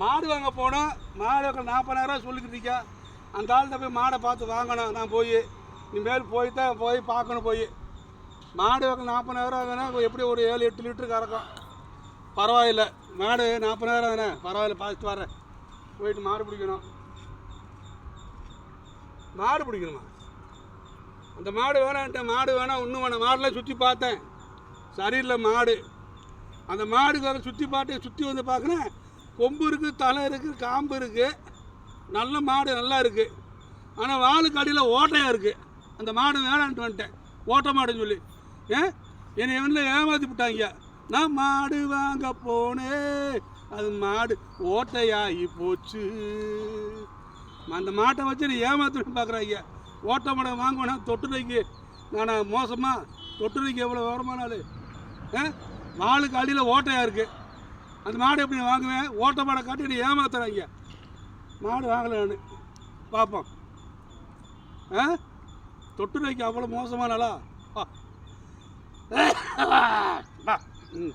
மாடு வாங்க போனோம். மாடு நாற்பதாயிரம் சொல்லிக்கிட்டு அந்த ஆள்கிட்ட போய் மாடை பார்த்து வாங்கணும். நான் போய் இனிமேல் போய் தான் போய் பார்க்கணும் போய். மாடு வாங்க நாற்பதாயிரம் வேணா எப்படி ஒரு ஏழு எட்டு லிட்டரு கறக்கும். பரவாயில்ல. மாடு நாற்பதாயிரம் தானே? பரவாயில்ல பார்த்துட்டு வரேன் போயிட்டு மாடு பிடிக்கணும். மாடு பிடிக்கணுமா? அந்த மாடு வேணான்ட்ட மாடு வேணாம் இன்னும் வேணாம். மாடெல்லாம் சுற்றி பார்த்தேன். சரியில்லை மாடு. அந்த மாடுக்காக சுற்றி பார்த்து சுற்றி வந்து பார்க்குறேன். கொம்பு இருக்குது தலை இருக்குது காம்பு இருக்குது நல்ல மாடு நல்லா இருக்குது ஆனால் வாளுக்கு அடியில் ஓட்டையாக இருக்குது அந்த மாடு வேணான்ட்டு வந்துட்டேன். ஓட்ட மாடுன்னு சொல்லி. ஏன் என்னை வந்து ஏமாற்றி விட்டாங்க. நான் மாடு வாங்க போனேன். அது மாடு ஓட்டையாகி போச்சு. அந்த மாட்டை வச்சு நீ ஏமாத்தணும் பார்க்குறாங்க ஓட்ட மாடை வாங்குவேனா தொட்டுரைக்கு நான் மோசமாக தொட்டுரைக்கு எவ்வளோ விவரமான ஆளு? ஆ மாலுக்கு அடியில் ஓட்டையாக இருக்குது அந்த மாடு எப்படி நான் வாங்குவேன்? ஓட்ட மாடை காட்டி நீ ஏமாத்துறாங்க. மாடு வாங்கலை நான். பார்ப்போம் ஆ? தொட்டு நோய்க்கு அவ்வளோ மோசமானாலா வா. வா. ம்.